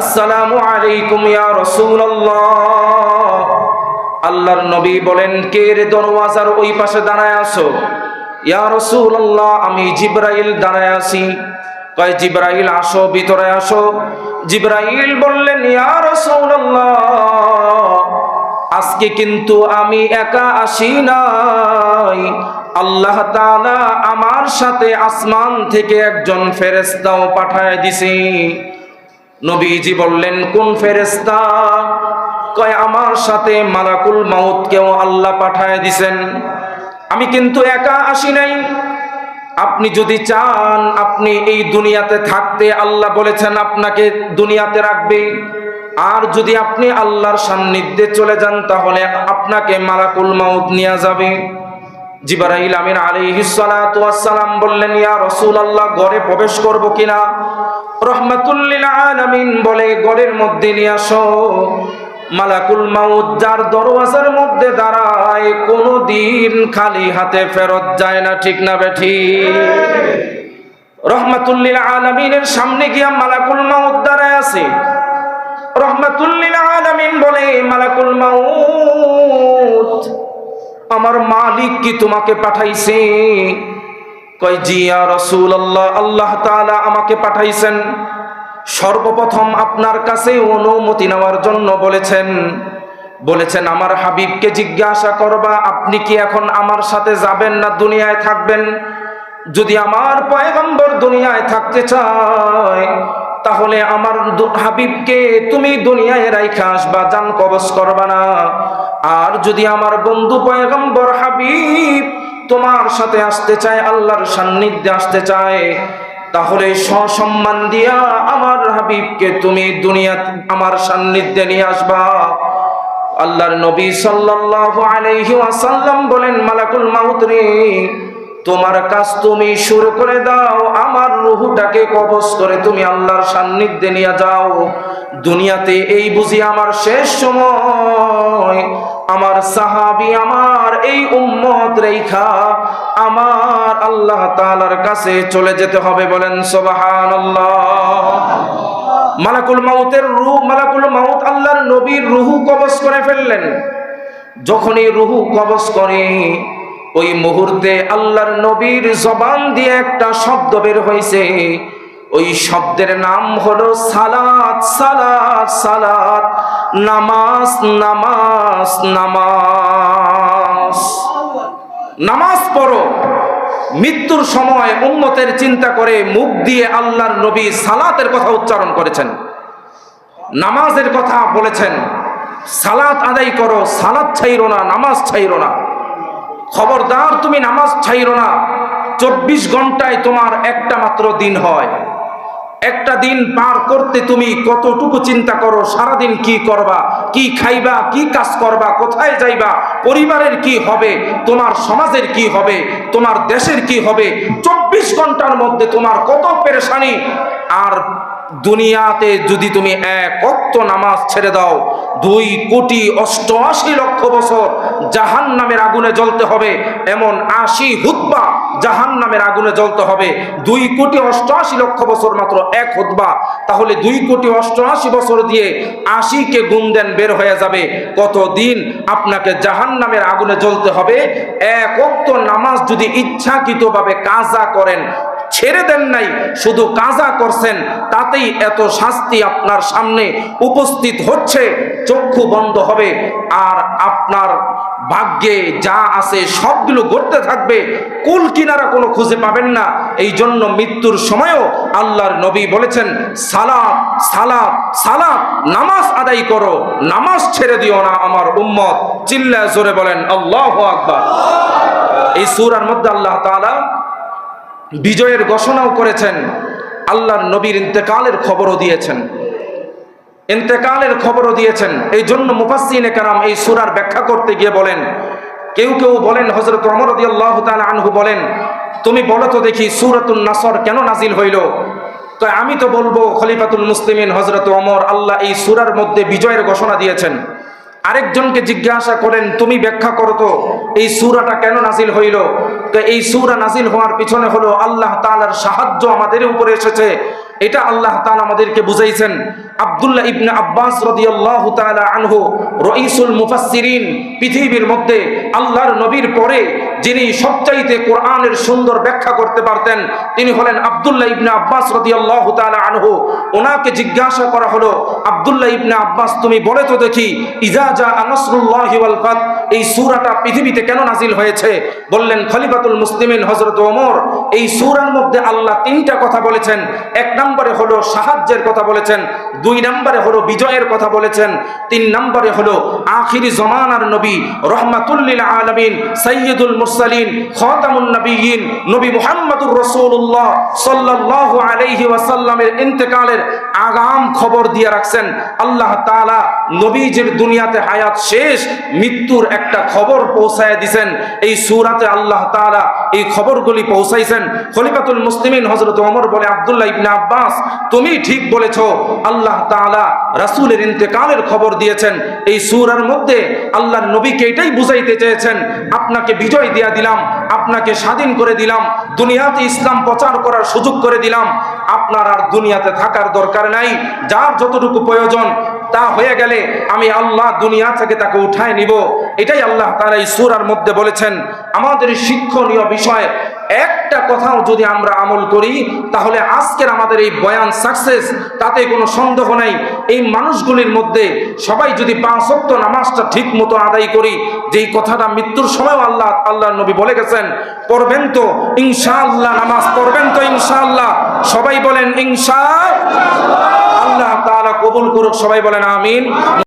আসসালামু আলাইকুম ইয়া রাসূলুল্লাহ। আল্লাহর নবী বলেন, কে রে দরওয়াজার ওই পাশে দাঁড়ায় আছো? ইয়া রাসূলুল্লাহ, আমি জিব্রাইল দাঁড়ায় আছি। কয়, জিব্রাইল, আসো, ভিতরে আসো। জিব্রাইল বললেন, ইয়া রাসূলুল্লাহ, আজকে কিন্তু আমি একা আসি নাই। আল্লাহ আমার সাথে আসমান থেকে একজন ফেরেশতাও পাঠায় দিছি। নবীজি বললেন, কোন ফেরেশতা? কয়, আমার সাথে মালাকুল মাউতকেও আল্লাহ পাঠায় দিছেন। আমি কিন্তু একা আসি নাই। আপনি যদি চান, আপনি এই দুনিয়াতে থাকতে আল্লাহ বলেছেন, আপনাকে দুনিয়াতে রাখবে। আর যদি আপনি আল্লাহর সান্নিধ্যে চলে যান, তাহলে আপনাকে মালাকুল মাউত নিয়ে যাবে। জিবারাইল আমিন আলাইহিস সালাতু ওয়াসসালাম বললেন, ইয়া রাসূলুল্লাহ, ঘরে প্রবেশ করব কিনা? রহমাতুল্লিল আলামিন বলে, ঘরের মধ্যে নিয়ে আসো। মালাকুল মাউত, যার দরওয়াজার মধ্যে দাঁড়ায় কোনো দিন খালি হাতে ফেরত যায় না, ঠিক না বেঠি? রহমাতুল্লিল আলামিনের সামনে গিয়া মালাকুল মাউত দাঁড়ায় আছে। রহমাতুল্লিল আলামিন বলে, মালাকুল মাউত আমার মালিক কি তোমাকে পাঠাইছে? কয় জিয়া রসুল আল্লাহ আল্লাহ তাআলা আমাকে পাঠাইছেন। সর্বপ্রথম আপনার কাছে অনুমতি নেওয়ার জন্য বলেছেন। বলেছেন, আমার হাবিবকে জিজ্ঞাসা করবা, আপনি কি এখন আমার সাথে যাবেন না দুনিয়ায় থাকবেন? যদি আমার পয়গম্বর দুনিয়ায় থাকতে চায়, তাহলে আমার হাবিবকে তুমি দুনিয়ায় রাইখা আসবা জান কবজ করবা না। আর যদি আমার বন্ধু পয়গম্বর হাবিব তোমার সাথে আসতে চায়, আল্লাহর সান্নিধ্যে আসতে চায়, তাহলে সসম্মান দিয়া আমার হাবিবকে তুমি দুনিয়া, আমার সান্নিধ্যে নিয়ে আসবা। আল্লাহর নবী সাল্লাল্লাহু আলাইহি ওয়াসাল্লাম বলেন, মালাকুল মাউত রে, তোমার কাজ তুমি শুরু করে দাও, আমার রুহুটাকে কবজ করে তুমি আল্লাহর সান্নিধ্যে নিয়ে যাও। দুনিয়াতে এই বুঝি আমার শেষ সময়। আমার সাহাবি, আমার এই উম্মত রেখা আমার আল্লাহ তাআলার কাছে চলে যেতে হবে বলেন সুবহানাল্লাহ। মালাকুল মাউতের রূহ, মালাকুল মাউত আল্লাহর নবীর রুহু কবজ করে ফেললেন। যখনই রুহু কবজ করে, ওই মুহূর্তে আল্লাহর নবীর জবান দিয়ে একটা শব্দ বের হয়েছে ওই শব্দের নাম হলো সালাত সালাত সালাত। নামাজ নামাজ নামাজ। নামাজ পড়ো। মৃত্যুর সময় উম্মতের চিন্তা করে মুখ দিয়ে আল্লাহর নবী সালাতের কথা উচ্চারণ করেছেন। নামাজের কথা বলেছেন। সালাত আদায় করো। সালাত ছাইরো না, নামাজ ছাইরো না। খবরদার তুমি নামাজ ছাইরো না। চব্বিশ ঘন্টায় তোমার একটা মাত্র দিন হয়। একটা দিন পার করতে তুমি কতটুকু চিন্তা করো? সারাদিন কি করবা? কি খাইবা? কি কাজ করবা? কোথায় যাইবা? পরিবারের কি হবে? তোমার সমাজের কি হবে? তোমার দেশের কি হবে? চব্বিশ ঘণ্টার মধ্যে তোমার কত পেরেশানি। আর দুনিয়াতে যদি তুমি এক অক্ত নামাজ ছেড়ে দাও, দুই কোটি অষ্টআশি লক্ষ বছর জাহান নামের আগুনে জ্বলতে হবে, এমন আশি হুতবা জাহান নামের আগুনে জ্বলতে হবে, দুই কোটি অষ্টআশি লক্ষ বছর মাত্র এক হুতবা, তাহলে দুই কোটি অষ্টআশি বছর দিয়ে আশিকে গুণ দেন বের হয়ে যাবে। কতদিন আপনাকে জাহান নামের আগুনে জ্বলতে হবে? এক অক্ত নামাজ যদি ইচ্ছাকৃতভাবে কাজা করেন ছেড়ে দেন নাই, শুধু কাজা করছেন, তাতেই এত শাস্তি আপনার সামনে উপস্থিত হচ্ছে, চক্ষু বন্ধ হবে, আর আপনার ভাগ্যে যা আছে সবগুলো ঘটতে থাকবে, কুল কিনারা কোনো খুঁজে পাবেন না। এই জন্য মৃত্যুর সময়ও আল্লাহর নবী বলেছেন, সালাত সালাত সালাত, নামাজ আদায় করো, নামাজ ছেড়ে দিও না আমার উম্মত। চিল্লায় জোরে বলেন, আল্লাহ আকবার। এই সূরার মধ্যে আল্লাহ তাআলা বিজয়ের ঘোষণাও করেছেন। আল্লাহর নবীর ইন্তেকালের খবরও দিয়েছেন। ইন্তেকালের খবরও দিয়েছেন। এই জন্য মুফাসসিনে কারাম এই সূরার ব্যাখ্যা করতে গিয়ে বলেন, কেউ কেউ বলেন, হযরত ওমর রাদিয়াল্লাহু তাআলা আনহু বলেন, তুমি বলো তো দেখি সূরাতুন নাসর কেন নাজিল হইল? তো আমি তো বলব, খলিফাতুল মুসলিমিন হযরত ওমর আল্লাহ এই সূরার মধ্যে বিজয়ের ঘোষণা দিয়েছেন। আরেকজনকে জিজ্ঞাসা করেন তুমি ব্যাখ্যা করো তো, এই সূরাটা কেন নাজিল হইল? তো এই সূরা নাজিল হওয়ার পিছনে হলো আল্লাহ তাআলার সাহায্য আমাদের উপরে এসেছে। এটা আল্লাহ তাআলা আমাদেরকে বুঝাইছেন। আব্দুল্লাহ ইবনে আব্বাস রাদিয়াল্লাহু তাআলা আনহু রইসুল মুফাসসিরিন পৃথিবীর মধ্যে আল্লাহর নবীর পরে যিনি সবচাইতে কোরআনের সুন্দর ব্যাখ্যা করতে পারতেন, তিনি হলেন আব্দুল্লাহ ইবনে আব্বাস রাদিয়াল্লাহু তাআলা আনহু। ওনাকে জিজ্ঞাসা করা হলো, আব্দুল্লাহ ইবনে আব্বাস, তুমি বলে তো দেখি, ইজা জা নাসরুল্লাহি ওয়াল ফাত, এই সূরাটা পৃথিবীতে কেন নাজিল হয়েছে? বললেন, খলিফাতুল মুসলিমিন হযরত ওমর এই সুরার মধ্যে আল্লাহ তিনটা কথা বলেছেন। এক নম্বরে হলো সাহায্যের কথা বলেছেন, দুই নম্বরে হলো বিজয়ের কথা বলেছেন, তিন নম্বরে হলো আখিরি জমানার নবী রহমাতুল্লিল আলামিন, সাইয়্যিদুল মুরসালিন, খাতামুন নবিয়্যিন, নবী মুহাম্মদুর রাসূলুল্লাহ সাল্লাল্লাহু আলাইহি ওয়াসাল্লামের ইন্তেকালের আগাম খবর দিয়ে রাখছেন। আল্লাহ তাআলা নবীজির দুনিয়াতে হায়াত শেষ মৃত্যুর একটা খবর পৌঁছায় দিছেন। এই সূরাতে আল্লাহ তাআলা এই খবরগুলি পৌঁছাইছেন। খলিফাতুল মুসলিমিন হযরত ওমর বলে, আব্দুল্লাহ ইবনে আব্বাস, তুমি ঠিক বলেছ। আল্লাহ তাআলা রাসূলের ইন্তেকালের খবর দিয়েছেন। এই সূরার মধ্যে আল্লাহর নবীকে এটাই বুঝাইতে চেয়েছেন, আপনাকে বিজয় দিয়া দিলাম, আপনাকে স্বাধীন করে দিলাম, দুনিয়াতে ইসলাম প্রচার করার সুযোগ করে দিলাম। আপনার আর দুনিয়াতে থাকার দরকার নাই। যার যতটুকু প্রয়োজন তা হয়ে গেলে আমি আল্লাহ দুনিয়া থেকে তাকে উঠায় নিব। এটাই আল্লাহ তারা এই সুরার মধ্যে বলেছেন। আমাদের শিক্ষণীয় বিষয় একটা কথাও যদি আমরা আমল করি, তাহলে আজকের আমাদের এই বয়ান সাকসেস তাতে কোনো সন্দেহ নাই। এই মানুষগুলির মধ্যে সবাই যদি পাঁচ ওয়াক্ত নামাজটা ঠিক মতো আদায় করি, যেই কথাটা মৃত্যুর সময় আল্লাহ আল্লাহ নবী বলে গেছেন, পড়বেন তো, ইনশাআল্লাহ নামাজ পড়বেন তো ইনশাআল্লাহ। সবাই বলেন ইনশা আল্লাহ তাআলা কবুল করুক, সবাই বলেন আমিন।